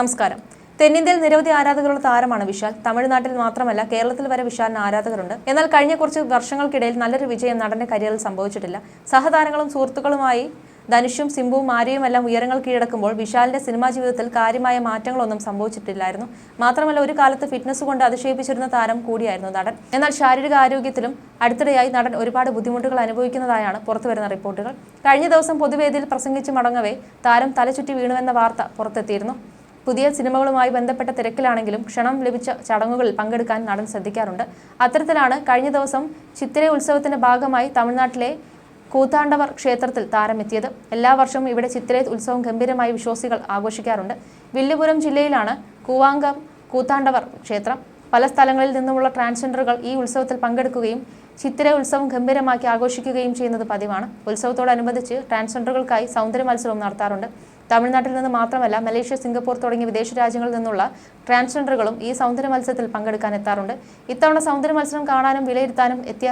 നമസ്കാരം. തെന്നിന്ത്യയിൽ നിരവധി ആരാധകരുള്ള താരമാണ് വിശാൽ. തമിഴ്നാട്ടിൽ മാത്രമല്ല കേരളത്തിൽ വരെ വിശാലിന് ആരാധകരുണ്ട്. എന്നാൽ കഴിഞ്ഞ കുറച്ച് വർഷങ്ങൾക്കിടയിൽ നല്ലൊരു വിജയം നടന്റെ കരിയറിൽ സംഭവിച്ചിട്ടില്ല. സഹതാരങ്ങളും സുഹൃത്തുക്കളുമായി ധനുഷും സിംബുവും ആര്യയും എല്ലാം ഉയരങ്ങൾ കീഴടക്കുമ്പോൾ വിശാലിന്റെ സിനിമാ ജീവിതത്തിൽ കാര്യമായ മാറ്റങ്ങളൊന്നും സംഭവിച്ചിട്ടില്ലായിരുന്നു. മാത്രമല്ല ഒരു കാലത്ത് ഫിറ്റ്നസ് കൊണ്ട് അതിശയിപ്പിച്ചിരുന്ന താരം കൂടിയായിരുന്നു നടൻ. എന്നാൽ ശാരീരിക ആരോഗ്യത്തിലും അടുത്തിടെയായി നടൻ ഒരുപാട് ബുദ്ധിമുട്ടുകൾ അനുഭവിക്കുന്നതായാണ് പുറത്തുവരുന്ന റിപ്പോർട്ടുകൾ. കഴിഞ്ഞ ദിവസം പൊതുവേദിയിൽ പ്രസംഗിച്ച് മടങ്ങവേ താരം തലചുറ്റി വീണുവെന്ന വാർത്ത പുറത്തെത്തിയിരുന്നു. പുതിയ സിനിമകളുമായി ബന്ധപ്പെട്ട തിരക്കിലാണെങ്കിലും ക്ഷണം ലഭിച്ച ചടങ്ങുകളിൽ പങ്കെടുക്കാൻ നടൻ ശ്രദ്ധിക്കാറുണ്ട്. അത്തരത്തിലാണ് കഴിഞ്ഞ ദിവസം ചിത്തിര ഉത്സവത്തിന്റെ ഭാഗമായി തമിഴ്നാട്ടിലെ കൂത്താണ്ടവർ ക്ഷേത്രത്തിൽ താരമെത്തിയത്. എല്ലാ വർഷവും ഇവിടെ ചിത്തിര ഉത്സവം ഗംഭീരമായി വിശ്വാസികൾ ആഘോഷിക്കാറുണ്ട്. വില്ലുപുരം ജില്ലയിലാണ് കൂവാങ്കം കൂത്താണ്ടവർ ക്ഷേത്രം. പല സ്ഥലങ്ങളിൽ നിന്നുമുള്ള ട്രാൻസ്ജെൻഡറുകൾ ഈ ഉത്സവത്തിൽ പങ്കെടുക്കുകയും ചിത്തിര ഉത്സവം ഗംഭീരമാക്കി ആഘോഷിക്കുകയും ചെയ്യുന്നത് പതിവാണ്. ഉത്സവത്തോടനുബന്ധിച്ച് ട്രാൻസ്ജെൻഡറുകൾക്കായി സൗന്ദര്യ മത്സരവും നടത്താറുണ്ട്. തമിഴ്നാട്ടിൽ നിന്ന് മാത്രമല്ല മലേഷ്യ സിംഗപ്പൂർ തുടങ്ങിയ വിദേശ രാജ്യങ്ങളിൽ നിന്നുള്ള ട്രാൻസ്ജെൻഡറുകളും ഈ സൗന്ദര്യ മത്സരത്തിൽ പങ്കെടുക്കാൻ എത്താറുണ്ട്. ഇത്തവണ സൗന്ദര്യ മത്സരം കാണാനും വിലയിരുത്താനും എത്തിയ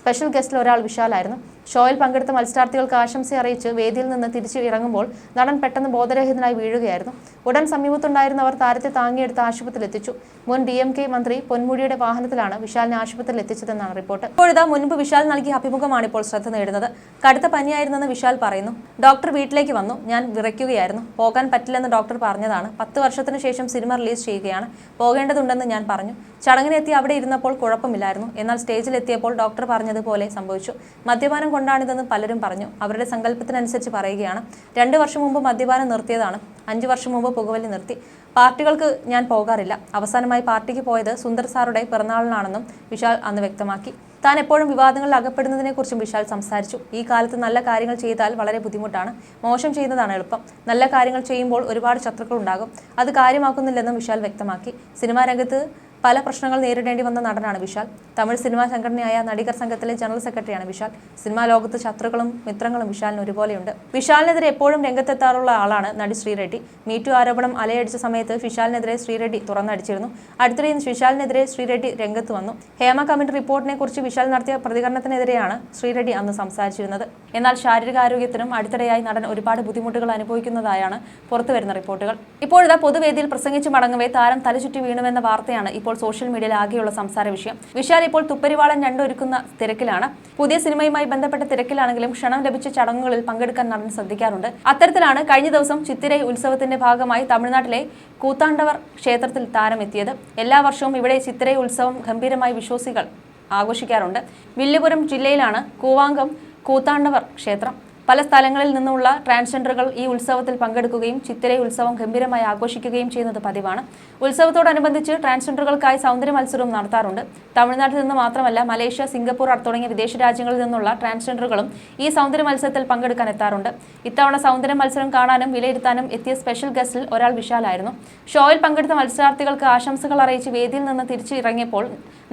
സ്പെഷ്യൽ ഗസ്റ്റിൽ ഒരാൾ വിശാലായിരുന്നു. ഷോയിൽ പങ്കെടുത്ത മത്സരാർത്ഥികൾക്ക് ആശംസ അറിയിച്ച് വേദിയിൽ നിന്ന് തിരിച്ചു ഇറങ്ങുമ്പോൾ നടൻ പെട്ടെന്ന് ബോധരഹിതനായി വീഴുകയായിരുന്നു. ഉടൻ സമീപത്തുണ്ടായിരുന്നവർ താരത്തെ താങ്ങിയെടുത്ത് ആശുപത്രിയിൽ എത്തിച്ചു മുൻ ഡി എം കെ മന്ത്രി പൊന്മുടിയുടെ വാഹനത്തിലാണ് വിശാലിനെ ആശുപത്രിയിൽ എത്തിച്ചതെന്നാണ് റിപ്പോർട്ട്. ഇപ്പോഴത്തെ മുൻപ് വിശാൽ നൽകിയ അഭിമുഖമാണ് ഇപ്പോൾ ശ്രദ്ധ നേടുന്നത്. കടുത്ത പനിയായിരുന്നെന്ന് വിശാൽ പറയുന്നു. ഡോക്ടർ വീട്ടിലേക്ക് വന്നു. ഞാൻ വിറയ്ക്കുകയായിരുന്നു. പോകാൻ പറ്റില്ലെന്ന് ഡോക്ടർ പറഞ്ഞതാണ്. പത്ത് വർഷത്തിന് ശേഷം സിനിമ റിലീസ് ചെയ്യുകയാണ്. പോകേണ്ടതുണ്ടെന്ന് ഞാൻ പറഞ്ഞു. ചടങ്ങിനെത്തി അവിടെ ഇരുന്നപ്പോൾ കുഴപ്പമില്ലായിരുന്നു. എന്നാൽ സ്റ്റേജിലെത്തിയപ്പോൾ ഡോക്ടർ പറഞ്ഞതുപോലെ സംഭവിച്ചു. മദ്യപാനം കൊണ്ടാണിതെന്ന് പലരും പറഞ്ഞു. അവരുടെ സങ്കല്പത്തിനനുസരിച്ച് പറയുകയാണ്. രണ്ട് വർഷം മുമ്പ് മദ്യപാനം നിർത്തിയതാണ്. അഞ്ച് വർഷം മുമ്പ് പുകവലി നിർത്തി. പാർട്ടികൾക്ക് ഞാൻ പോകാറില്ല. അവസാനമായി പാർട്ടിക്ക് പോയത് സുന്ദർ സാറുടെ പിറന്നാളിനാണെന്നും വിശാൽ അന്ന് വ്യക്തമാക്കി. താൻ എപ്പോഴും വിവാദങ്ങളിൽ അകപ്പെടുന്നതിനെക്കുറിച്ചും വിശാൽ സംസാരിച്ചു. ഈ കാലത്ത് നല്ല കാര്യങ്ങൾ ചെയ്താൽ വളരെ ബുദ്ധിമുട്ടാണ്. മോശം ചെയ്യുന്നതാണ് എളുപ്പം. നല്ല കാര്യങ്ങൾ ചെയ്യുമ്പോൾ ഒരുപാട് ശത്രുക്കൾ ഉണ്ടാകും. അത് കാര്യമാക്കുന്നില്ലെന്നും വിശാൽ വ്യക്തമാക്കി. സിനിമാ രംഗത്ത് പല പ്രശ്നങ്ങൾ നേരിടേണ്ടി വന്ന നടനാണ് വിശാൽ. തമിഴ് സിനിമാ സംഘടനയായ നടികർ സംഘത്തിലെ ജനറൽ സെക്രട്ടറിയാണ് വിശാൽ. സിനിമാ ലോകത്ത് ശത്രുക്കളും മിത്രങ്ങളും വിശാലിന് ഒരുപോലെയുണ്ട്. വിശാലിനെതിരെ എപ്പോഴും രംഗത്തെത്താറുള്ള ആളാണ് നടി ശ്രീറെഡ്ഡി മീറ്റു ആരോപണം അലയടിച്ച സമയത്ത് വിശാലിനെതിരെ ശ്രീറെഡ്ഡി തുറന്നടിച്ചിരുന്നു. അടുത്തിടെ വിശാലിനെതിരെ ശ്രീറെഡ്ഡി രംഗത്ത് വന്നു. ഹേമ കമ്മിറ്റി റിപ്പോർട്ടിനെ കുറിച്ച് വിശാൽ നടത്തിയ പ്രതികരണത്തിനെതിരെയാണ് ശ്രീറെഡ്ഡി അന്ന് സംസാരിച്ചിരുന്നത്. എന്നാൽ ശാരീരികാരോഗ്യത്തിനും അടുത്തിടെയായി നടൻ ഒരുപാട് ബുദ്ധിമുട്ടുകൾ അനുഭവിക്കുന്നതായാണ് പുറത്തുവരുന്ന റിപ്പോർട്ടുകൾ. ഇപ്പോഴത്തെ പൊതുവേദിയിൽ പ്രസംഗിച്ചു മടങ്ങവേ താരം തലചുറ്റി വീണുവെന്ന വാർത്തയാണ് ഇപ്പോൾ സോഷ്യൽ മീഡിയയിൽ ആകെയുള്ള സംസാര വിഷയം. വിശാൽ ഇപ്പോൾ തുപ്പരിവാളൻ രണ്ടൊരുക്കുന്ന തിരക്കിലാണ്. പുതിയ സിനിമയുമായി ബന്ധപ്പെട്ട തിരക്കിലാണെങ്കിലും ക്ഷണം ലഭിച്ച ചടങ്ങുകളിൽ പങ്കെടുക്കാൻ നടൻ ശ്രദ്ധിക്കാറുണ്ട്. അത്തരത്തിലാണ് കഴിഞ്ഞ ദിവസം ചിത്തിരൈ ഉത്സവത്തിന്റെ ഭാഗമായി തമിഴ്നാട്ടിലെ കൂത്താണ്ടവർ ക്ഷേത്രത്തിൽ താരമെത്തിയത്. എല്ലാ വർഷവും ഇവിടെ ചിത്തിരൈ ഉത്സവം ഗംഭീരമായി വിശ്വാസികൾ ആഘോഷിക്കാറുണ്ട്. വില്ലുപുരം ജില്ലയിലാണ് കൂവാങ്കം കൂത്താണ്ടവർ ക്ഷേത്രം. പല സ്ഥലങ്ങളിൽ നിന്നുള്ള ട്രാൻസ്ജെൻഡറുകൾ ഈ ഉത്സവത്തിൽ പങ്കെടുക്കുകയും ചിത്തിര ഉത്സവം ഗംഭീരമായി ആഘോഷിക്കുകയും ചെയ്യുന്നത് പതിവാണ്. ഉത്സവത്തോടനുബന്ധിച്ച് ട്രാൻസ്ജെൻഡറുകൾക്കായി സൗന്ദര്യ മത്സരവും നടത്താറുണ്ട്. തമിഴ്നാട്ടിൽ നിന്ന് മാത്രമല്ല മലേഷ്യ സിംഗപ്പൂർ തുടങ്ങിയ വിദേശ രാജ്യങ്ങളിൽ നിന്നുള്ള ട്രാൻസ്ജെൻഡറുകളും ഈ സൗന്ദര്യ മത്സരത്തിൽ പങ്കെടുക്കാൻ എത്താറുണ്ട്. ഇത്തവണ സൗന്ദര്യ മത്സരം കാണാനും വിലയിരുത്താനും എത്തിയ സ്പെഷ്യൽ ഗസ്റ്റിൽ ഒരാൾ വിശാലായിരുന്നു. ഷോയിൽ പങ്കെടുത്ത മത്സരാർത്ഥികൾക്ക് ആശംസകൾ അറിയിച്ച് വേദിയിൽ നിന്ന് തിരിച്ചു ഇറങ്ങിയപ്പോൾ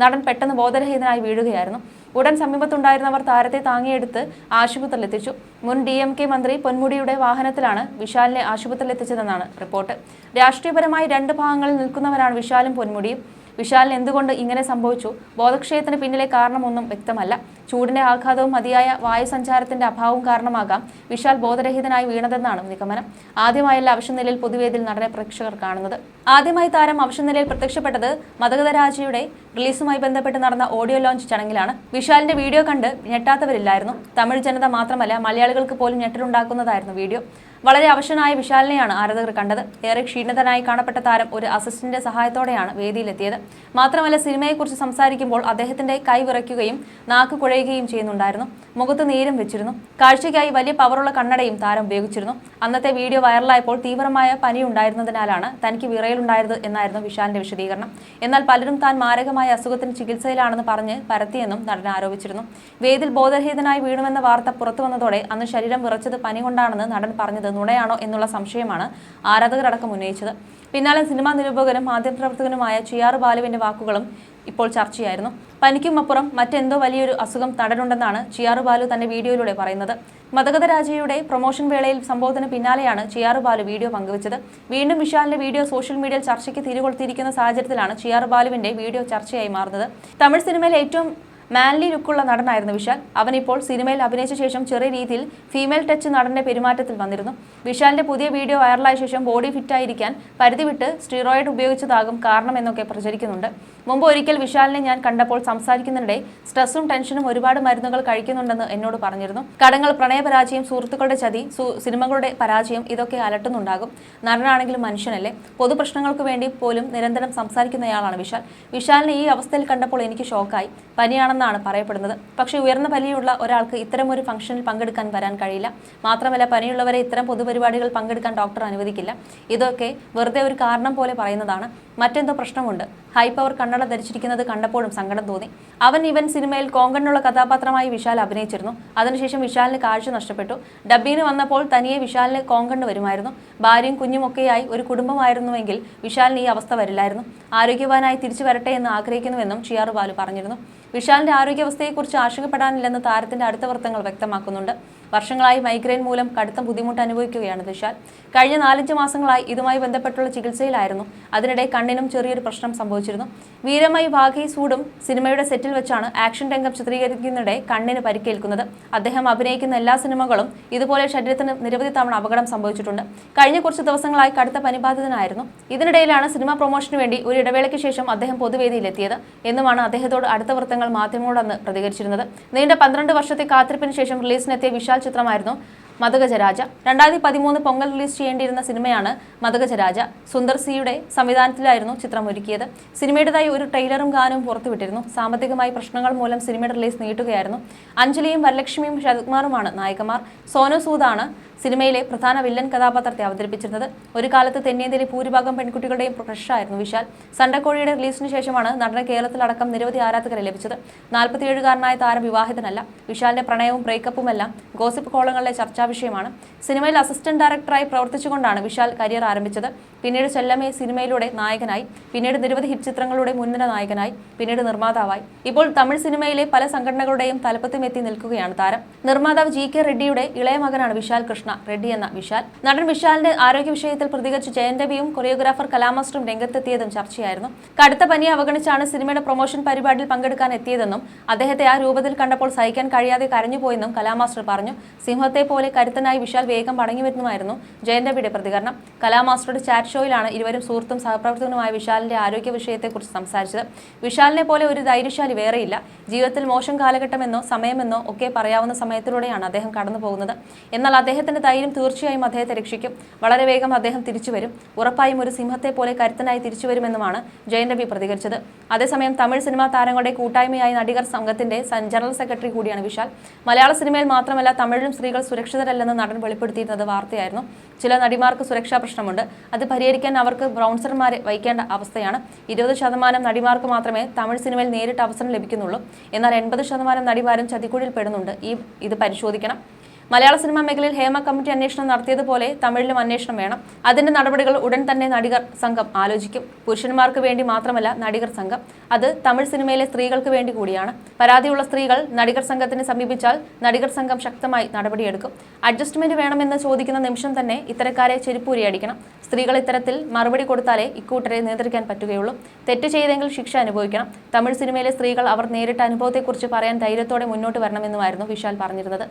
നടൻ പെട്ടെന്ന് ബോധരഹിതനായി വീഴുകയായിരുന്നു. ഉടൻ സമീപത്തുണ്ടായിരുന്നവർ താരത്തെ താങ്ങിയെടുത്ത് ആശുപത്രിയിൽ എത്തിച്ചു മുൻ ഡി എം കെ മന്ത്രി പൊന്മുടിയുടെ വാഹനത്തിലാണ് വിശാലിനെ ആശുപത്രിയിൽ എത്തിച്ചതെന്നാണ് റിപ്പോർട്ട്. രാഷ്ട്രീയപരമായി രണ്ട് ഭാഗങ്ങളിൽ നിൽക്കുന്നവരാണ് വിശാലും പൊന്മുടിയും. വിശാലിന് എന്തുകൊണ്ട് ഇങ്ങനെ സംഭവിച്ചു? ബോധക്ഷയത്തിന് പിന്നിലെ കാരണമൊന്നും വ്യക്തമല്ല. ചൂടിന്റെ ആഘാതവും മതിയായ വായുസഞ്ചാരത്തിന്റെ അഭാവവും കാരണമാകാം വിശാൽ ബോധരഹിതനായി വീണതെന്നാണ് നിഗമനം. ആദ്യമായല്ല അവശനിലയിൽ പൊതുവേദിയിൽ നടനെ പ്രേക്ഷകർ കാണുന്നത്. ആദ്യമായി താരം അവശനിലയിൽ പ്രത്യക്ഷപ്പെട്ടത് മതഗതരാജയുടെ റിലീസുമായി ബന്ധപ്പെട്ട് നടന്ന ഓഡിയോ ലോഞ്ച് ചടങ്ങിലാണ്. വിശാലിന്റെ വീഡിയോ കണ്ട് ഞെട്ടാത്തവരില്ലായിരുന്നു. തമിഴ് ജനത മാത്രമല്ല മലയാളികൾക്ക് പോലും ഞെട്ടലുണ്ടാക്കുന്നതായിരുന്നു വീഡിയോ. വളരെ അവശനായ വിശാലിനെയാണ് ആരാധകർ കണ്ടത്. ഏറെ ക്ഷീണിതനായി കാണപ്പെട്ട താരം ഒരു അസിസ്റ്റന്റ് സഹായത്തോടെയാണ് വേദിയിലെത്തിയത്. മാത്രമല്ല സിനിമയെക്കുറിച്ച് സംസാരിക്കുമ്പോൾ അദ്ദേഹത്തിന്റെ കൈ വിറയ്ക്കുകയും നാക്ക് കുഴയുകയും ചെയ്യുന്നുണ്ടായിരുന്നു. മുഖത്ത് നീരും വെച്ചിരുന്നു. കാഴ്ചയ്ക്കായി വലിയ പവറുള്ള കണ്ണടയും താരം ഉപയോഗിച്ചിരുന്നു. അന്നത്തെ വീഡിയോ വൈറലായപ്പോൾ തീവ്രമായ പനി ഉണ്ടായിരുന്നതിനാലാണ് തനിക്ക് വിറയിലുണ്ടായത് എന്നായിരുന്നു വിശാലിന്റെ വിശദീകരണം. എന്നാൽ പലരും താൻ മാരകമായ അസുഖത്തിന് ചികിത്സയിലാണെന്ന് പറഞ്ഞ് പരത്തിയെന്നും നടൻ ആരോപിച്ചിരുന്നു. വേദിൽ ബോധരഹിതനായി വീണുവെന്ന വാർത്ത പുറത്തുവന്നതോടെ അന്ന് ശരീരം വിറച്ചത് പനി കൊണ്ടാണെന്ന് നടൻ പറഞ്ഞത് നുണയാണോ എന്നുള്ള സംശയമാണ് ആരാധകരടക്കം ഉന്നയിച്ചത്. പിന്നാലെ സിനിമാ നിരൂപകനും മാധ്യമപ്രവർത്തകനുമായ ചിയാർ ബാലുവിന്റെ വാക്കുകളും ഇപ്പോൾ ചർച്ചയായിരുന്നു. പനിക്കും അപ്പുറം മറ്റെന്തോ വലിയൊരു അസുഖം തടരുണ്ടെന്നാണ് ചിയാറു ബാലു തന്റെ വീഡിയോയിലൂടെ പറയുന്നത്. മതഗത രാജയുടെ പ്രൊമോഷൻ വേളയിൽ സംഭവത്തിന് പിന്നാലെയാണ് ചിയാറു ബാലു വീഡിയോ പങ്കുവച്ചത്. വീണ്ടും വിശാലിന്റെ വീഡിയോ സോഷ്യൽ മീഡിയയിൽ ചർച്ചയ്ക്ക് തിരികൊളുത്തിയിരിക്കുന്ന സാഹചര്യത്തിലാണ് ചിയാറു ബാലുവിന്റെ വീഡിയോ ചർച്ചയായി മാറുന്നത്. തമിഴ് സിനിമയിൽ ഏറ്റവും മാൻലി ലുക്കുള്ള നടനായിരുന്നു വിശാൽ. അവൻ ഇപ്പോൾ സിനിമയിൽ അഭിനയിച്ച ശേഷം ചെറിയ രീതിയിൽ ഫീമെയിൽ ടച്ച് നടന്റെ പെരുമാറ്റത്തിൽ വന്നിരുന്നു. വിശാലിന്റെ പുതിയ വീഡിയോ വൈറലായ ശേഷം ബോഡി ഫിറ്റായിരിക്കാൻ പരിധി വിട്ട് സ്റ്റിറോയിഡ് ഉപയോഗിച്ചതാകും കാരണമെന്നൊക്കെ പ്രചരിക്കുന്നുണ്ട്. മുമ്പ് ഒരിക്കൽ വിശാലിനെ ഞാൻ കണ്ടപ്പോൾ സംസാരിക്കുന്നതിനിടെ സ്ട്രെസ്സും ടെൻഷനും ഒരുപാട് മരുന്നുകൾ കഴിക്കുന്നുണ്ടെന്ന് എന്നോട് പറഞ്ഞിരുന്നു. കടങ്ങൾ പ്രണയപരാജയം സുഹൃത്തുക്കളുടെ ചതി സിനിമകളുടെ പരാജയം ഇതൊക്കെ അലട്ടുന്നുണ്ടാകും. നടനാണെങ്കിലും മനുഷ്യനല്ലേ? പൊതുപ്രശ്നങ്ങൾക്ക് വേണ്ടി പോലും നിരന്തരം സംസാരിക്കുന്നയാളാണ് വിശാൽ. വിശാലിനെ ഈ അവസ്ഥയിൽ കണ്ടപ്പോൾ എനിക്ക് ഷോക്കായി. പനിയാണെന്നാണ് പറയപ്പെടുന്നത്. പക്ഷേ ഉയർന്ന പനിയുള്ള ഒരാൾക്ക് ഇത്തരം ഒരു ഫംഗ്ഷനിൽ പങ്കെടുക്കാൻ വരാൻ കഴിയില്ല. മാത്രമല്ല പനിയുള്ളവരെ ഇത്തരം പൊതുപരിപാടികൾ പങ്കെടുക്കാൻ ഡോക്ടർ അനുവദിക്കില്ല. ഇതൊക്കെ വെറുതെ ഒരു കാരണം പോലെ പറയുന്നതാണ്. മറ്റെന്തോ പ്രശ്നമുണ്ട്. ഹൈ പവർ കണ്ണട ധരിച്ചിരിക്കുന്നത് കണ്ടപ്പോഴും സങ്കടം തോന്നി. അവൻ ഇവൻ സിനിമയിൽ കോങ്കണ്ണുള്ള കഥാപാത്രമായി വിശാൽ അഭിനയിച്ചിരുന്നു. അതിനുശേഷം വിശാലിന് കാഴ്ച നഷ്ടപ്പെട്ടു. ഡബ്ബിന് വന്നപ്പോൾ തനിയെ വിശാലിന് കോങ്കണ്ണ് വരുമായിരുന്നു. ഭാര്യയും കുഞ്ഞുമൊക്കെയായി ഒരു കുടുംബമായിരുന്നുവെങ്കിൽ വിശാലിന് ഈ അവസ്ഥ വരില്ലായിരുന്നു. ആരോഗ്യവാനായി തിരിച്ചു വരട്ടെ എന്ന് ആഗ്രഹിക്കുന്നുവെന്നും ചിയാറു ബാലു പറഞ്ഞിരുന്നു. വിശാലിന്റെ ആരോഗ്യാവസ്ഥയെക്കുറിച്ച് ആശങ്കപ്പെടാനില്ലെന്ന് താരത്തിന്റെ അടുത്ത വൃത്തങ്ങൾ വ്യക്തമാക്കുന്നുണ്ട്. വർഷങ്ങളായി മൈഗ്രെയിൻ മൂലം കടുത്ത ബുദ്ധിമുട്ട് അനുഭവിക്കുകയാണ് വിശാൽ കഴിഞ്ഞ നാലഞ്ച് മാസങ്ങളായി ഇതുമായി ബന്ധപ്പെട്ടുള്ള ചികിത്സയിലായിരുന്നു. അതിനിടെ കണ്ണിനും ചെറിയൊരു പ്രശ്നം സംഭവിച്ചിരുന്നു. വീരമായി ഭാഗി സൂടും സിനിമയുടെ സെറ്റിൽ വെച്ചാണ് ആക്ഷൻ രംഗം ചിത്രീകരിക്കുന്നതിനിടെ കണ്ണിന് പരിക്കേൽക്കുന്നത്. അദ്ദേഹം അഭിനയിക്കുന്ന എല്ലാ സിനിമകളും ഇതുപോലെ ശരീരത്തിന് നിരവധി തവണ അപകടം സംഭവിച്ചിട്ടുണ്ട്. കഴിഞ്ഞ കുറച്ച് ദിവസങ്ങളായി കടുത്ത പനിബാധിതനായിരുന്നു. ഇതിനിടയിലാണ് സിനിമ പ്രൊമോഷന് വേണ്ടി ഒരു ഇടവേളയ്ക്ക് ശേഷം അദ്ദേഹം പൊതുവേദിയിലെത്തിയത് എന്നുമാണ് അദ്ദേഹത്തോട് അടുത്ത വൃത്തങ്ങൾ മാധ്യമങ്ങളോടന്ന് പ്രതികരിച്ചിരുന്നത്. നീണ്ട പന്ത്രണ്ട് വർഷത്തെ കാത്തിരിപ്പിന് ശേഷം റിലീസിനെത്തിയ വിശാൽ ചിത്രമായിരുന്നു മതഗജരാജ. രണ്ടായിരത്തി പതിമൂന്ന് പൊങ്കൽ റിലീസ് ചെയ്യേണ്ടിയിരുന്ന സിനിമയാണ് മതഗജരാജ. സുന്ദർ സിയുടെ സംവിധാനത്തിലായിരുന്നു ചിത്രം ഒരുക്കിയത് സിനിമയുടേതായി ഒരു ട്രെയിലറും ഗാനവും പുറത്തുവിട്ടിരുന്നു. സാമ്പത്തികമായി പ്രശ്നങ്ങൾ മൂലം സിനിമയുടെ റിലീസ് നീട്ടുകയായിരുന്നു. അഞ്ജലിയും വരലക്ഷ്മിയും ശരത്കുമാറുമാണ് നായികമാർ സോനു സൂദാണ് സിനിമയിലെ പ്രധാന വില്ലൻ കഥാപാത്രത്തെ അവതരിപ്പിച്ചിരുന്നത്. ഒരു കാലത്ത് തെന്നിന്ത്യയിലെ ഭൂരിഭാഗം പെൺകുട്ടികളുടെയും ആയിരുന്നു വിശാൽ. സണ്ടക്കോഴിയുടെ റിലീസിന് ശേഷമാണ് നടന് കേരളത്തിലടക്കം നിരവധി ആരാധകരെ ലഭിച്ചത്. നാൽപ്പത്തിയേഴുകാരനായ താരം വിവാഹിതനല്ല. വിശാലിന്റെ പ്രണയവും ബ്രേക്കപ്പും എല്ലാം ഗോസിപ്പ് കോളങ്ങളിലെ ചർച്ചാ വിഷയമാണ്. സിനിമയിൽ അസിസ്റ്റന്റ് ഡയറക്ടറായി പ്രവർത്തിച്ചുകൊണ്ടാണ് വിശാൽ കരിയർ ആരംഭിച്ചത്. പിന്നീട് ചെല്ലമ്മയെ സിനിമയിലൂടെ നായകനായി പിന്നീട് നിരവധി ഹിറ്റ് ചിത്രങ്ങളുടെ മുൻനിര നായകനായി പിന്നീട് നിർമ്മാതാവായി. ഇപ്പോൾ തമിഴ് സിനിമയിലെ പല സംഘടനകളുടെയും തലപ്പത്തും എത്തി നിൽക്കുകയാണ് താരം. നിർമ്മാതാവ് ജി കെ റെഡ്ഡിയുടെ ഇളയ മകനാണ് വിശാൽ കൃഷ്ണ റെഡ്ഡി എന്ന വിശാൽ. നടൻ വിശാലിന്റെ ആരോഗ്യ വിഷയത്തിൽ പ്രതികരിച്ച് ജയൻ രവിയും കൊറിയോഗ്രാഫർ കലാമാസ്റ്ററും രംഗത്തെത്തിയതും ചർച്ചയായിരുന്നു. കടുത്ത പനിയെ അവഗണിച്ചാണ് സിനിമയുടെ പ്രൊമോഷൻ പരിപാടിയിൽ പങ്കെടുക്കാൻ എത്തിയതെന്നും അദ്ദേഹത്തെ ആ രൂപത്തിൽ കണ്ടപ്പോൾ സഹിക്കാൻ കഴിയാതെ കരഞ്ഞുപോയെന്നും കലാമാസ്റ്റർ പറഞ്ഞു. സിംഹത്തെ പോലെ കരുത്തനായി വിശാൽ വേഗം മടങ്ങി വരുന്നുമായിരുന്നു ജയൻ രവിയുടെ പ്രതികരണം. കലാമാസ്റ്ററുടെ ചാറ്റ് ഷോയിലാണ് ഇരുവരും സുഹൃത്തും സഹപ്രവർത്തകനുമായ വിശാലിന്റെ ആരോഗ്യ വിഷയത്തെക്കുറിച്ച് സംസാരിച്ചത്. വിശാലിനെ പോലെ ഒരു ധൈര്യശാലി വേറെയില്ല. ജീവിതത്തിൽ മോശം കാലഘട്ടമെന്നോ സമയമെന്നോ ഒക്കെ പറയാവുന്ന സമയത്തിലൂടെയാണ് അദ്ദേഹം കടന്നു പോകുന്നത്. എന്നാൽ അദ്ദേഹത്തിന്റെ ധൈര്യം തീർച്ചയായും അദ്ദേഹത്തെ രക്ഷിക്കും. വളരെ വേഗം അദ്ദേഹം തിരിച്ചു വരും. ഉറപ്പായും ഒരു സിംഹത്തെ പോലെ കരുത്തനായി തിരിച്ചു വരുമെന്നുമാണ് ജയൻ രവി പ്രതികരിച്ചത്. അതേസമയം തമിഴ് സിനിമാ താരങ്ങളുടെ കൂട്ടായ്മയായ നടികർ സംഘത്തിന്റെ ജനറൽ സെക്രട്ടറി കൂടിയാണ് വിശാൽ. മലയാള സിനിമയിൽ മാത്രമല്ല തമിഴിലും സ്ത്രീകൾ സുരക്ഷിതരല്ലെന്ന് നടൻ വെളിപ്പെടുത്തിയിരുന്നത് വാർത്തയായിരുന്നു. ചില നടിമാർക്ക് സുരക്ഷാ പ്രശ്നമുണ്ട്. അത് പരിഹരിക്കാൻ അവർക്ക് ബ്രൗൺസർമാരെ വഹിക്കേണ്ട അവസ്ഥയാണ്. ഇരുപത് ശതമാനം നടിമാർക്ക് മാത്രമേ തമിഴ് സിനിമയിൽ നേരിട്ട് അവസരം ലഭിക്കുന്നുള്ളൂ. എന്നാൽ എൺപത് ശതമാനം നടിമാരും ചതിക്കുഴിയിൽ പെടുന്നുണ്ട്. ഈ ഇത് പരിശോധിക്കണം. മലയാള സിനിമാ മേഖലയിൽ ഹേമ കമ്മിറ്റി അന്വേഷണം നടത്തിയതുപോലെ തമിഴിലും അന്വേഷണം വേണം. അതിന്റെ നടപടികൾ ഉടൻ തന്നെ നടികർ സംഘം ആലോചിക്കും. പുരുഷന്മാർക്ക് വേണ്ടി മാത്രമല്ല നടികർ സംഘം. അത് തമിഴ് സിനിമയിലെ സ്ത്രീകൾക്ക് വേണ്ടി കൂടിയാണ്. പരാതിയുള്ള സ്ത്രീകൾ നടികർ സംഘത്തിനെ സമീപിച്ചാൽ നടികർ സംഘം ശക്തമായി നടപടിയെടുക്കും. അഡ്ജസ്റ്റ്മെന്റ് വേണമെന്ന് ചോദിക്കുന്ന നിമിഷം തന്നെ ഇത്തരക്കാരെ ചെരുപ്പൂരിയടിക്കണം സ്ത്രീകൾ ഇത്തരത്തിൽ മറുപടി കൊടുത്താലേ ഇക്കൂട്ടരെ നിയന്ത്രിക്കാൻ പറ്റുകയുള്ളൂ. തെറ്റ് ചെയ്തെങ്കിൽ ശിക്ഷ അനുഭവിക്കണം. തമിഴ് സിനിമയിലെ സ്ത്രീകൾ അവർ നേരിട്ട അനുഭവത്തെക്കുറിച്ച് പറയാൻ ധൈര്യത്തോടെ മുന്നോട്ട് വരണമെന്നുമായിരുന്നു വിശാൽ പറഞ്ഞിരുന്നത്.